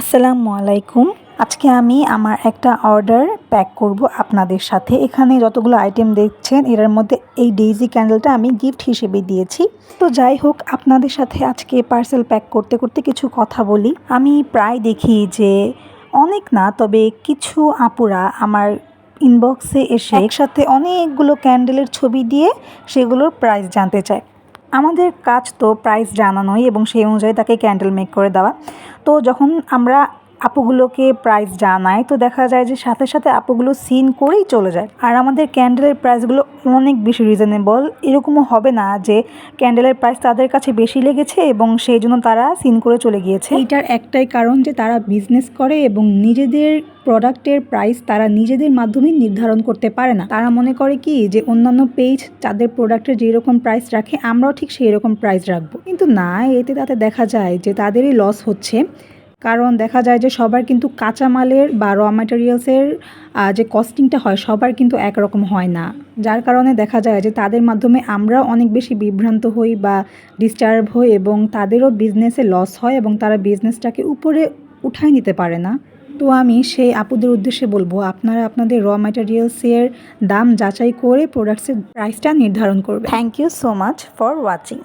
আসসালামু আলাইকুম। আজকে আমি আমার একটা অর্ডার প্যাক করব আপনাদের সাথে। এখানে যতগুলো আইটেম দেখছেন, এর মধ্যে এই ডেইজি ক্যান্ডেলটা আমি গিফট হিসেবে দিয়েছি। তো যাই হোক, আপনাদের সাথে আজকে পার্সেল প্যাক করতে করতে কিছু কথা বলি। আমি প্রায় দেখি যে অনেক না, তবে কিছু আপুরা আমার ইনবক্সে এসে একসাথে অনেকগুলো ক্যান্ডেলের ছবি দিয়ে সেগুলোর প্রাইস জানতে চায়। আমাদের কাজ তো প্রাইস জানানোই এবং সেই অনুযায়ী তাকে ক্যান্ডেল মেক করে দেওয়া। তো যখন আমরা আপুগুলোকে প্রাইস জানাই তো দেখা যায় যে সাথে সাথে আপুগুলো সিন করেই চলে যায়। আর আমাদের ক্যান্ডেলের প্রাইসগুলো অনেক বেশি রিজনেবল এরকমও হবে না যে ক্যান্ডেলের প্রাইস তাদের কাছে বেশি লেগেছে এবং সেই জন্য তারা সিন করে চলে গিয়েছে। এইটার একটাই কারণ যে তারা বিজনেস করে এবং নিজেদের প্রোডাক্টের প্রাইস তারা নিজেদের মাধ্যমে নির্ধারণ করতে পারে না। তারা মনে করে কি যে অন্যান্য পেজ তাদের প্রোডাক্টের যেরকম প্রাইস রাখে, আমরাও ঠিক সেই রকম প্রাইস রাখব। কিন্তু না, এতে তাতে দেখা যায় যে তাদেরই লস হচ্ছে। কারণ দেখা যায় যে সবার কিন্তু কাঁচামালের বা র ম্যাটেরিয়ালসের যে কস্টিংটা হয় সবার কিন্তু একরকম হয় না। যার কারণে দেখা যায় যে তাদের মাধ্যমে আমরা অনেক বেশি বিভ্রান্ত হই বা ডিস্টার্ব হই এবং তাদেরও বিজনেসে লস হয় এবং তারা বিজনেসটাকে উপরে উঠায় নিতে পারে না। তো আমি সেই আপুদের উদ্দেশ্যে বলব, আপনারা আপনাদের র ম্যাটেরিয়ালসের দাম যাচাই করে প্রোডাক্টসের প্রাইসটা নির্ধারণ করবে thank you so much for watching